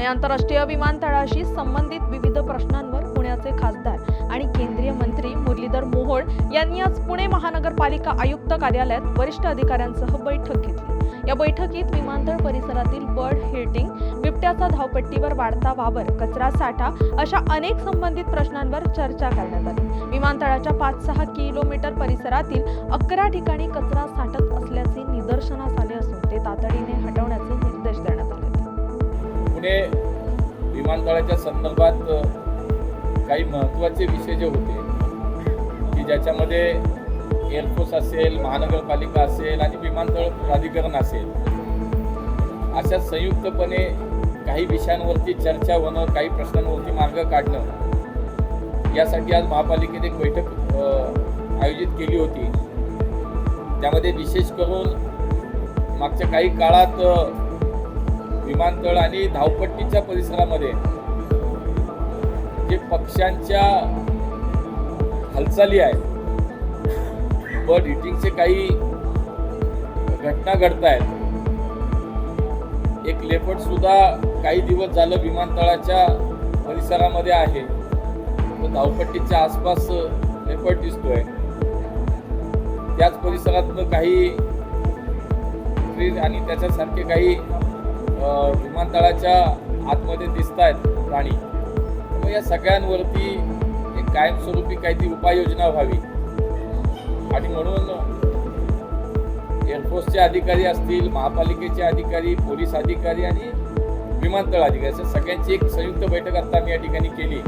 पुणे आंतरराष्ट्रीय विमानतळाशी संबंधित विविध प्रश्नांवर पुण्याचे खासदार आणि केंद्रीय मंत्री मुरलीधर मोहोळ यांनी आज पुणे महानगरपालिका आयुक्त कार्यालयात वरिष्ठ अधिकाऱ्यांसह बैठक घेतली. या बैठकीत विमानतळ परिसरातील बर्ड हिटिंग बिबट्याचा धावपट्टीवर वाढता वावर कचरा साठा अशा अनेक संबंधित प्रश्नांवर चर्चा करण्यात आली. विमानतळाच्या पाच सहा किलोमीटर परिसरातील अकरा ठिकाणी कचरा साठत असल्याचे निदर्शनास आले असून ते तातडीने हटवण्यात आले पुणे विमानतळाच्या संदर्भात काही महत्त्वाचे विषय जे होते की ज्याच्यामध्ये एअरफोर्स असेल महानगरपालिका असेल आणि विमानतळ प्राधिकरण असेल अशा संयुक्तपणे काही विषयांवरती चर्चा होणं काही प्रश्नांवरती मार्ग काढणं यासाठी आज महापालिकेत एक बैठक आयोजित केली होती. त्यामध्ये विशेष करून मागच्या काही काळात विमानतळ आणि धावपट्टीच्या परिसरामध्ये जे पक्ष्यांच्या हालचाली आहेत बर्ड हिटिंगचे काही घटना घडत आहेत एक लेपट सुद्धा काही दिवस झालं विमानतळाच्या परिसरामध्ये आहे. तो धावपट्टीच्या आसपास लेपट दिसतोय. त्याच परिसरातनं काही आणि त्याच्यासारखे काही विमानतळाच्या आतमध्ये दिसत आहेत प्राणी. मग या सगळ्यांवरती एक कायमस्वरूपी काहीतरी उपाययोजना व्हावी. आणि म्हणून एअरफोर्सचे अधिकारी असतील महापालिकेचे अधिकारी पोलीस अधिकारी आणि विमानतळ अधिकारी अशा सगळ्यांची एक संयुक्त बैठक आता मी या ठिकाणी केली.